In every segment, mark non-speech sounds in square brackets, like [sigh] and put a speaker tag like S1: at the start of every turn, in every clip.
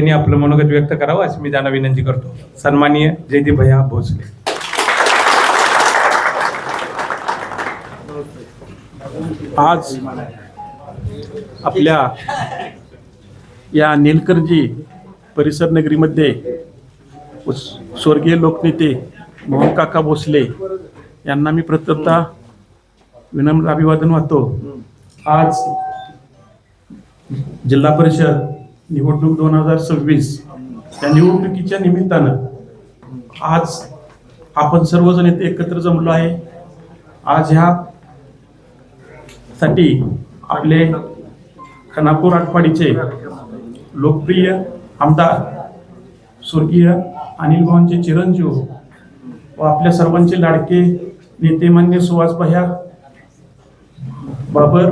S1: यांनी आपलं मनोगत व्यक्त करावं अशी मी त्यांना विनंती करतो. सन्माननीय जयदीप भैया भोसले.
S2: आज आपल्या या नीलकरजी परिसर नगरीमध्ये स्वर्गीय लोकनेते मोहन काका भोसले यांना मी प्रथमतः विनम्र अभिवादन वाहतो. आज जिल्हा परिषद निवडणूक दोन हजार सव्वीस या निवडणुकीच्या निमित्तानं आज आपण सर्वजण इथे एकत्र जमलो आहे. आज ह्या साठी आपले खानापूर आटपाडीचे लोकप्रिय आमदार स्वर्गीय अनिल भाऊंचे चिरंजीव व आपल्या सर्वांचे लाडके नेते मान्य सुहास बाबर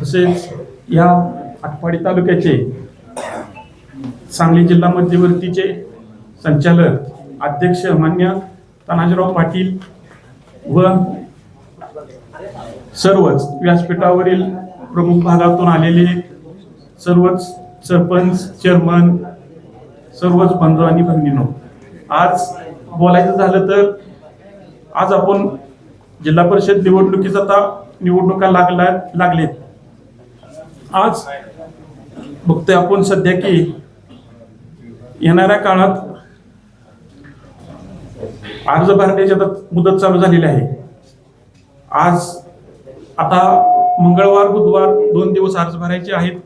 S2: तसेच या आटपाडी तालुक्याचे सांगली जिल्हा मध्यवर्तीचे संचालक अध्यक्ष मान्य तानाजीराव पाटील व सर्वच व्यासपीठावरील प्रमुख भागातून आलेले सर्वच सरपंच चेअरमन सर्वच बंधू आणि भगिनीनो आज बोलायचं झालं तर आज आपण जिल्हा परिषद निवडणुकीचा आता निवडणुका लागला लागलेत. आज बघतोय आपण सध्या की येणाऱ्या काळात अर्ज भरण्याची आता मुदत चालू झालेली आहे. आज आता मंगळवार बुधवार दोन दिवस अर्ज भरायचे आहेत.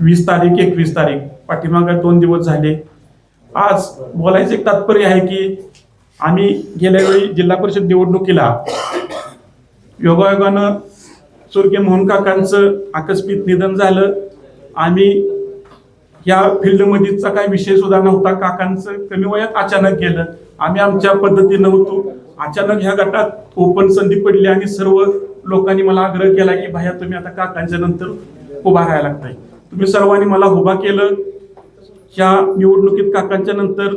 S2: वीस तारीख एकवीस तारीख पाठीमागे दोन दिवस झाले. आज बोलायचं एक तात्पर्य आहे की आम्ही गेल्या वेळी जिल्हा परिषद निवडणुकीला योगायोगानं स्वर्गीय मोहन काकांचं आकस्मित निधन झालं. आम्ही या फील्डमध्येचा काही विषय सुद्धा नव्हता. काकांचं कमी वयात अचानक गेलं. आम्ही आमच्या पद्धतीनं होतो. अचानक ह्या गटात ओपन संधी पडली आणि सर्व लोकांनी मला आग्रह केला की भाया तुम्ही आता काकांच्या नंतर उभा राहायला लागताय. तुम्ही सर्वांनी मला उभा केलं. ह्या निवडणुकीत काकांच्या नंतर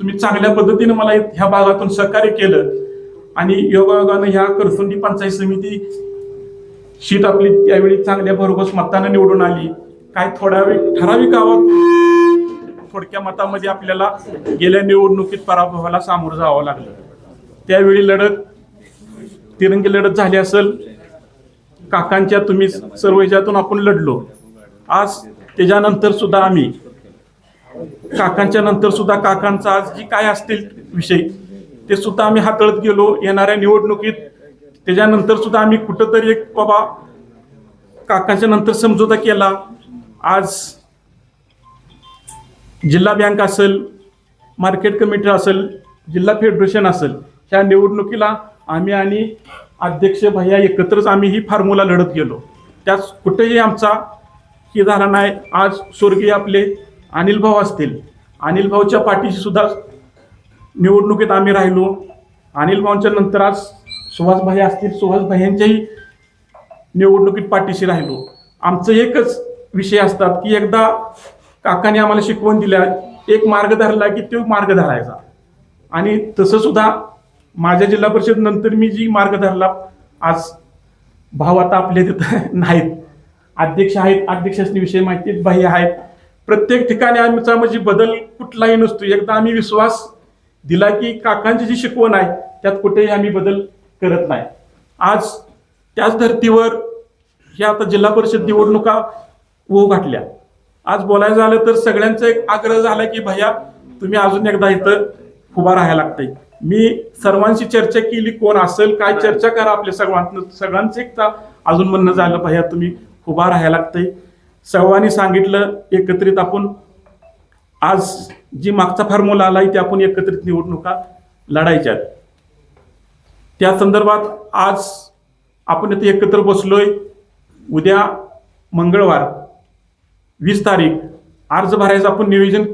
S2: तुम्ही चांगल्या पद्धतीने मला ह्या भागातून सहकार्य केलं. आणि योगायोगानं ह्या करसुंडी पंचायत समिती शीट आपली त्यावेळी चांगल्या भरघोस मतानं निवडून आली. काय थोड्या वेळ ठराविक गावात थोडक्या मतामध्ये आपल्याला गेल्या निवडणुकीत पराभवाला सामोरं जावं लागलं. त्यावेळी लढत तिरंगी लढत झाली असेल. काकांच्या तुम्ही सर्व ह्याच्यातून आपण लढलो. आज त्याच्यानंतर सुद्धा आम्ही काकांच्या नंतर सुद्धा काकांचा आज जी काय असतील विषय ते सुद्धा आम्ही हाताळत गेलो. येणाऱ्या निवडणुकीत त्याच्यानंतर सुद्धा आम्ही कुठंतरी एक बाबा काकांच्या नंतर समजोता केला. आज जिल्हा बँक असेल मार्केट कमिटी असेल जिल्हा फेडरेशन असेल ह्या निवडणुकीला आम्ही आणि अध्यक्ष भैया एकत्रच आम्ही ही फॉर्म्युला लढत गेलो. त्यास कुठेही आमचा हे झाला नाही. आज स्वर्गीय आपले अनिल भाऊ असतील. अनिल भाऊच्या पाठीशी सुद्धा निवडणुकीत आम्ही राहिलो. अनिल भाऊंच्या नंतर आज सुहास भाई असतील. सुहास भाई यांच्याही निवडणुकीत पाठीशी राहिलो. आमचं एकच विषय असतात की एकदा काकाने आम्हाला शिकवण दिल्या एक मार्ग धरला की तो मार्ग धरायचा. आणि तसं सुद्धा माझ्या जिल्हा परिषद नंतर मी जी मार्ग धरला आज भाव आता आपले तिथं नाहीत. अध्यक्ष आहेत अध्यक्षांनी विषय माहिती आहेत, बाह्य आहेत. प्रत्येक ठिकाणी आमचा म्हणजे बदल कुठलाही नसतो. एकदा आम्ही विश्वास दिला की काकांची जी शिकवण आहे त्यात कुठेही आम्ही बदल करत नाही. आज त्याच धर्तीवर ह्या आता जिल्हा परिषद निवडणुका ओ घातल्या आज बोलायचं झालं तर सगळ्यांचा एक आग्रह झाला की भैया तुम्ही अजून एकदा इथं उभा राहायला लागतंय. मी सर्वांशी चर्चा केली कोण असेल काय चर्चा करा आपल्या सर्वांना सगळ्यांचं एक अजून म्हणणं झालं भैया तुम्ही उभा राहायला लागतंय. सर्वांनी सांगितलं एकत्रित आपण आज जी मागचा फॉर्म्युला आलाय ते आपण एकत्रित निवडणुका लढायच्या. त्या संदर्भात आज आपण इथे एकत्र बसलोय. उद्या मंगळवार. वीस तारीख अर्ज भरायचं आपण नियोजन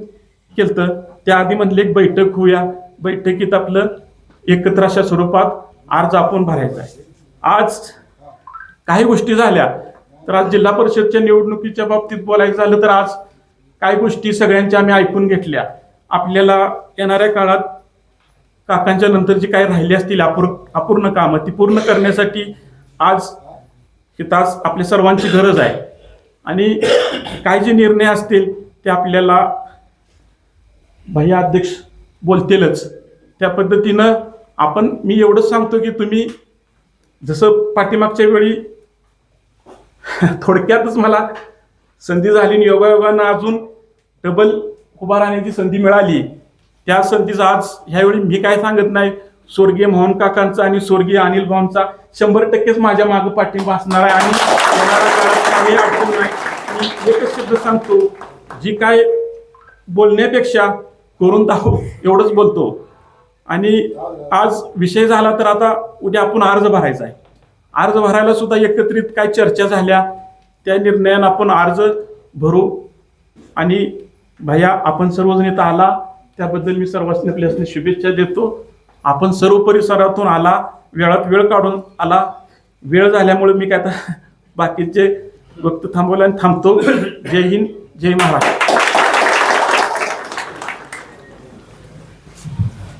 S2: केलं त्याआधी म्हणले एक बैठक होऊया. बैठकीत आपलं एकत्र अशा स्वरूपात अर्ज आपण भरायचा आहे. आज काही गोष्टी झाल्या तर आज जिल्हा परिषदच्या निवडणुकीच्या बाबतीत बोलायचं झालं तर आज काही गोष्टी सगळ्यांच्या आम्ही ऐकून घेतल्या. आपल्याला येणाऱ्या काळात काकांच्या नंतर जी काही राहिली असतील अपूर अपूर्ण कामं ती पूर्ण करण्यासाठी आज हे तास आपल्या सर्वांची गरज आहे. आणि काय जे निर्णय असतील ते आपल्याला भैया अध्यक्ष बोलतीलच. त्या पद्धतीनं आपण मी एवढंच सांगतो की तुम्ही जसं पाठीमागच्या वेळी थोडक्यातच मला संधी झाली आणि योगायोगानं अजून डबल उभा राहण्याची संधी मिळाली. त्या संधीचा आज ह्यावेळी मी काय सांगत नाही स्वर्गीय मोहन काकांचा आणि स्वर्गीय अनिल भाऊंचा शंभर टक्केच माझ्या मागं पाठिंबा असणार आहे आणि अडचण नाही. मी एकच शब्द सांगतो जी काय बोलण्यापेक्षा करून दाखव एवढंच बोलतो. आणि आज विषय झाला तर आता उद्या आपण अर्ज भरायचा आहे. अर्ज भरायला सुद्धा एकत्रित काय चर्चा झाल्या त्या निर्णयानं आपण अर्ज भरू. आणि भैया आपण सर्वजण इथं आला त्याबद्दल मी सर्वांनी आपल्यासनी शुभेच्छा देतो. आपण सर्व परिसरातून आला वेळात वेळ काढून आला. वेळ झाल्यामुळे मी काय आता [laughs] बाकीचे वक्त थांबवले आणि थांबतो. जय हिंद जय महाराष्ट्र.